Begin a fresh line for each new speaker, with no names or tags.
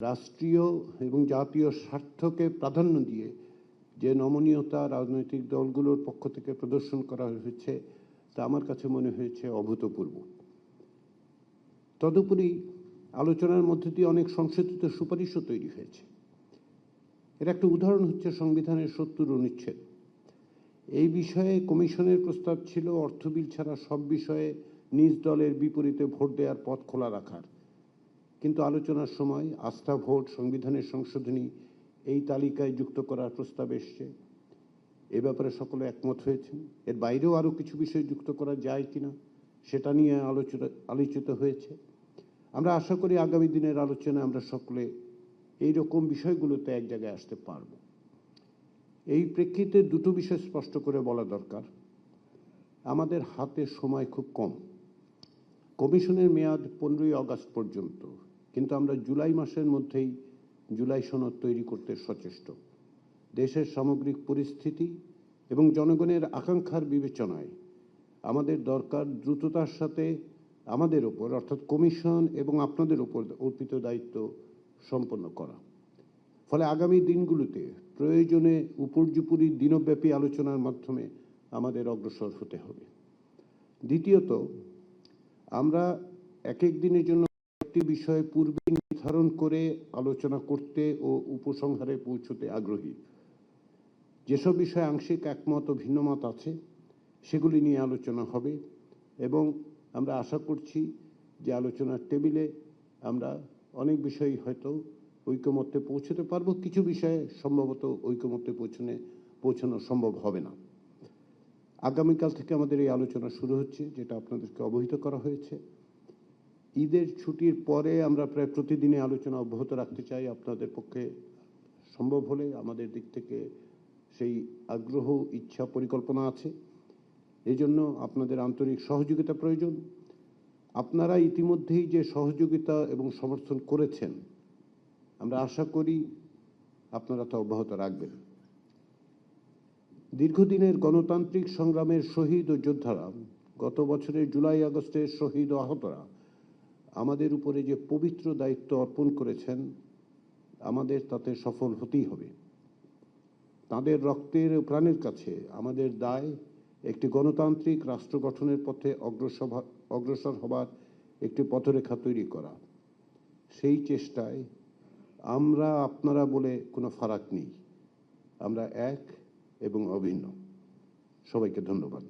রাষ্ট্রীয় এবং জাতীয় স্বার্থকে প্রাধান্য দিয়ে যে নমনীয়তা রাজনৈতিক দলগুলোর পক্ষ থেকে প্রদর্শন করা হয়েছে, তা আমার কাছে মনে হয়েছে অভূতপূর্ব। তদুপরি আলোচনার মধ্যে দিয়ে অনেক সংশোধিত সুপারিশও তৈরি হয়েছে। এর একটা উদাহরণ হচ্ছে সংবিধানের সত্তর অনুচ্ছেদ। এই বিষয়ে কমিশনের প্রস্তাব ছিল, অর্থ বিল ছাড়া সব বিষয়ে নিজ দলের বিপরীতে ভোট দেওয়ার পথ খোলা রাখার। কিন্তু আলোচনার সময় আস্থা, ভোট, সংবিধানের সংশোধনী এই তালিকায় যুক্ত করার প্রস্তাব এসছে। এ ব্যাপারে সকলে একমত হয়েছেন। এর বাইরেও আরও কিছু বিষয় যুক্ত করা যায় কিনা সেটা নিয়ে আলোচনা, আলোচিত হয়েছে। আমরা আশা করি আগামী দিনের আলোচনায় আমরা সকলে এই রকম বিষয়গুলোতে এক জায়গায় আসতে পারব। এই প্রেক্ষিতে দুটো বিষয় স্পষ্ট করে বলা দরকার। আমাদের হাতে সময় খুব কম। কমিশনের মেয়াদ পনেরোই আগস্ট পর্যন্ত। কিন্তু আমরা জুলাই মাসের মধ্যেই জুলাই সনদ তৈরি করতে সচেষ্ট। দেশের সামগ্রিক পরিস্থিতি এবং জনগণের আকাঙ্ক্ষার বিবেচনায় আমাদের দরকার দ্রুততার সাথে আমাদের ওপর, অর্থাৎ কমিশন এবং আপনাদের ওপর অর্পিত দায়িত্ব সম্পন্ন করা। ফলে আগামী দিনগুলোতে প্রয়োজনে উপর্যুপুরি দিনব্যাপী আলোচনার মাধ্যমে আমাদের অগ্রসর হতে হবে। দ্বিতীয়ত, আমরা এক এক দিনের জন্য একটি বিষয় পূর্বে নির্ধারণ করে আলোচনা করতে ও উপসংহারে পৌঁছতে আগ্রহী। যেসব বিষয়ে আংশিক একমত ও ভিন্নমত আছে, সেগুলি নিয়ে আলোচনা হবে এবং আমরা আশা করছি যে আলোচনার টেবিলে আমরা অনেক বিষয় হয়তো ঐকমত্যে পৌঁছতে পারব, কিছু বিষয়ে সম্ভবত ঐকমত্যে পৌঁছনে, পৌঁছানো সম্ভব হবে না। আগামীকাল থেকে আমাদের এই আলোচনা শুরু হচ্ছে, যেটা আপনাদেরকে অবহিত করা হয়েছে। ঈদের ছুটির পরে আমরা প্রায় প্রতিদিনই আলোচনা অব্যাহত রাখতে চাই। আপনাদের পক্ষে সম্ভব হলে আমাদের দিক থেকে সেই আগ্রহ, ইচ্ছা, পরিকল্পনা আছে। এই জন্য আপনাদের আন্তরিক সহযোগিতা প্রয়োজন। আপনারা ইতিমধ্যেই যে সহযোগিতা এবং সমর্থন করেছেন, আমরা আশা করি আপনারা তা অব্যাহত রাখবেন। দীর্ঘদিনের গণতান্ত্রিক সংগ্রামের শহীদ ও যোদ্ধারা, গত বছরের জুলাই আগস্টের শহীদ ও আহতরা আমাদের উপরে যে পবিত্র দায়িত্ব অর্পণ করেছেন, আমাদের তাতে সফল হতেই হবে। তাদের রক্তের প্রাণের কাছে আমাদের দায় একটি গণতান্ত্রিক রাষ্ট্র গঠনের পথে অগ্রসর অগ্রসর হবার একটি পথরেখা তৈরি করা। সেই চেষ্টায় আমরা আপনারা বলে কোনো ফারাক নেই। আমরা এক এবং অভিন্ন। সবাইকে ধন্যবাদ।